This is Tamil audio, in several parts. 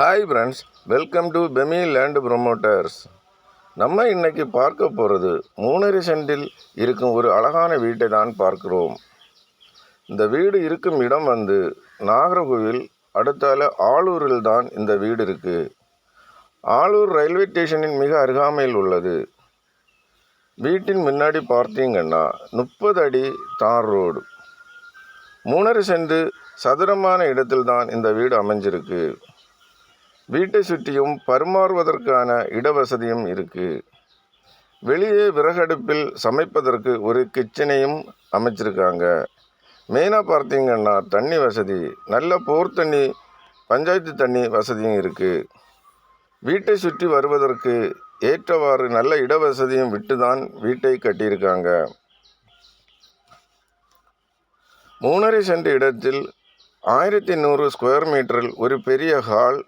Hi friends welcome to பெமி land promoters நம்ம இன்னைக்கு பார்க்க போகிறது மூணரை சென்டில் இருக்கும் ஒரு அழகான வீட்டை தான் பார்க்கிறோம். இந்த வீடு இருக்கும் இடம் வந்து நாகர்கோவில் அடுத்தால ஆலூரில் தான் இந்த வீடு இருக்குது ஆலூர் ரயில்வே ஸ்டேஷனின் மிக அருகாமையில் உள்ளது. வீட்டின் முன்னாடி பார்த்தீங்கன்னா முப்பது அடி தார் ரோடு. மூணரை செண்டு சதுரமான இடத்தில்தான் இந்த வீடு அமைஞ்சிருக்கு. வீட்டை சுற்றியும் பரிமாறுவதற்கான இடவசதியும் இருக்குது வெளியே விறகடுப்பில் சமைப்பதற்கு ஒரு கிச்சனையும் அமைச்சிருக்காங்க. மெயினாக பார்த்தீங்கன்னா தண்ணி வசதி நல்ல போர் தண்ணி பஞ்சாயத்து தண்ணி வசதியும் இருக்குது வீட்டை சுற்றி வருவதற்கு ஏற்றவாறு நல்ல இடவசதியும் விட்டு தான் வீட்டை கட்டியிருக்காங்க. மூணரை சென்ட் இடத்தில் ஆயிரத்தி நூறு ஸ்கொயர் மீட்டரில் ஒரு பெரிய hall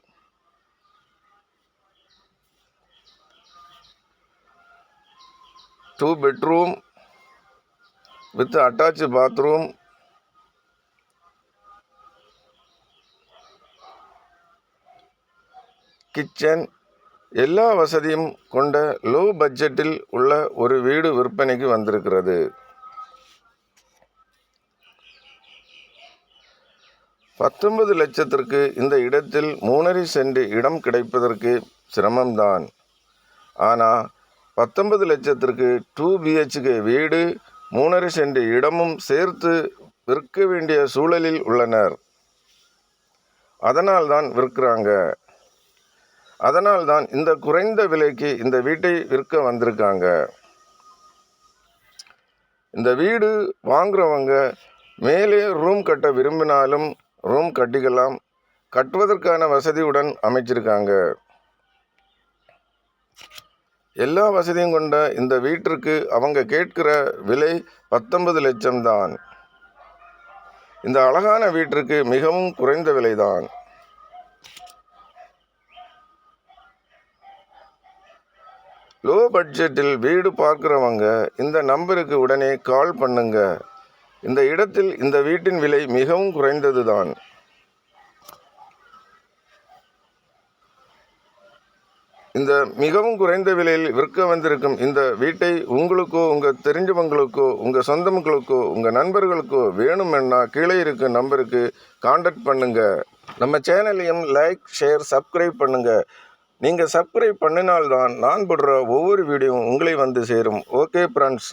two bedroom with attach bathroom kitchen எல்லா வசதியும் கொண்ட லோ பட்ஜெட்டில் உள்ள ஒரு வீடு விற்பனைக்கு வந்திருக்கிறது. பத்தொன்பது லட்சத்திற்கு இந்த இடத்தில் மூணரை சென்ட் இடம் கிடைப்பதற்கு சிரமம்தான். ஆனால் பத்தொன்பது லட்சத்திற்கு டூ பிஹெச்கே வீடு மூணரை சென்ட் இடமும் சேர்த்து விற்க வேண்டிய சூழலில் உள்ளனர். அதனால்தான் விற்கிறாங்க. அதனால்தான் இந்த குறைந்த விலைக்கு இந்த வீட்டை விற்க வந்திருக்காங்க. இந்த வீடு வாங்குறவங்க மேலே ரூம் கட்ட விரும்பினாலும் ரூம் கட்டிக்கலாம் கட்டுவதற்கான வசதியுடன் அமைச்சிருக்காங்க. எல்லா வசதியும் கொண்ட இந்த வீட்டிற்கு அவங்க கேட்கிற விலை பத்தொன்பது லட்சம் தான். இந்த அழகான வீட்டிற்கு மிகவும் குறைந்த விலைதான் லோ பட்ஜெட்டில் வீடு பார்க்குறவங்க இந்த நம்பருக்கு உடனே கால் பண்ணுங்க. இந்த இடத்தில் இந்த வீட்டின் விலை மிகவும் குறைந்தது தான். இந்த மிகவும் குறைந்த விலையில் விற்க வந்திருக்கும் இந்த வீட்டை உங்களுக்கோ உங்கள் தெரிஞ்சவங்களுக்கோ உங்கள் சொந்தங்களுக்கோ உங்கள் நண்பர்களுக்கோ வேணுமென்னா கீழே இருக்க நம்பருக்கு காண்டாக்ட் பண்ணுங்கள் நம்ம சேனலையும் லைக் ஷேர் சப்ஸ்கிரைப் பண்ணுங்கள் நீங்கள் சப்ஸ்கிரைப் பண்ணினால்தான் நான் போடுற ஒவ்வொரு வீடியோவும் உங்களை வந்து சேரும். Okay friends